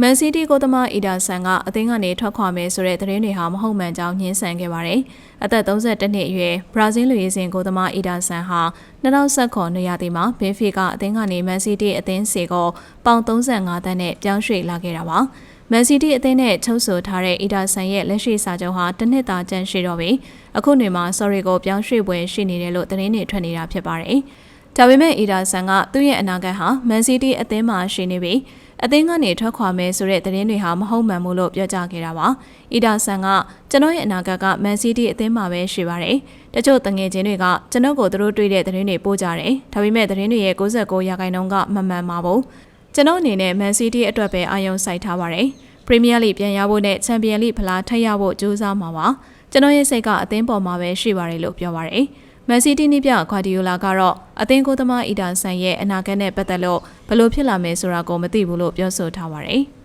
မန်စီးတီးကိုသမားအီဒါဆန်ကအသင်းကနေထွက်ခွာမယ်ဆိုတဲ့သတင်းတွေဟာမဟုတ်မှန်ကြောင်းညှင်းဆန်ခဲ့ပါတယ်။အသက်32နှစ်အရွယ်ဘရာဇီးလူရေးစင်ကိုသမားအီဒါဆန်ဟာ2019နှစ်ရာသီမှာဘင်ဖီကအသင်းကနေမန်စီးတီးအသင်းစီကိုပေါင်35တန်းနဲ့ပြောင်းရွှေ့လာခဲ့တာပါ။မန်စီးတီးအသင်းနဲ့ချုပ်ဆိုထားတဲ့အီဒါဆန်ရဲ့လက်ရှိစာချုပ်ဟာတစ်နှစ်သာကျန်ရှိတော့ပြီ။အခုနေမှာ sorry ကိုပြောင်းရွှေ့ပွဲရှိနေတယ်လို့သတင်းတွေထွက်နေတာဖြစ်ပါတယ်။ဒါပေမဲ့အီဒါဆန်ကသူ့ရဲ့အနာဂတ်ဟာမန်စီးတီးအသင်းမှာရှိနေပြီး အသင်းကနေထွက်ခွာမယ်ဆိုတဲ့သတင်းတွေဟာမဟုတ်မှန်ဘူးလို့ပြောကြားခဲ့တာပါ။အီဒါဆန်ကကျွန်တော်ရဲ့အနာဂတ်ကမန်စီးတီးအသင်းမှာပဲရှိပါတယ်။တချို့တငယ်ချင်းတွေကကျွန်တော်ကိုသူတို့တွေ့တဲ့သတင်းတွေပို့ကြတယ်။ဒါပေမဲ့သတင်းတွေရဲ့69ရာခိုင်နှုန်းကမမှန်ပါဘူး။ကျွန်တော်အနေနဲ့မန်စီးတီးအတွက်ပဲအာရုံစိုက်ထားပါတယ်။ပရီးမီးယားလိပြန်ရဖို့နဲ့ချန်ပီယံလိဖလားထပ်ရဖို့ကြိုးစားမှာပါ။ကျွန်တော်ရဲ့စိတ်ကအသင်းပေါ်မှာပဲရှိပါတယ်လို့ပြောပါတယ်။ မန်စီးတီးနိပြဂွာဒီယိုလာကတော့အသင်းကိုသမားအီဒါဆန်ရဲ့အနာဂတ်နဲ့ပတ်သက်လို့ဘယ်လိုဖြစ်လာမယ်ဆိုတာကိုမသိဘူးလို့ပြောဆိုထားပါတယ်။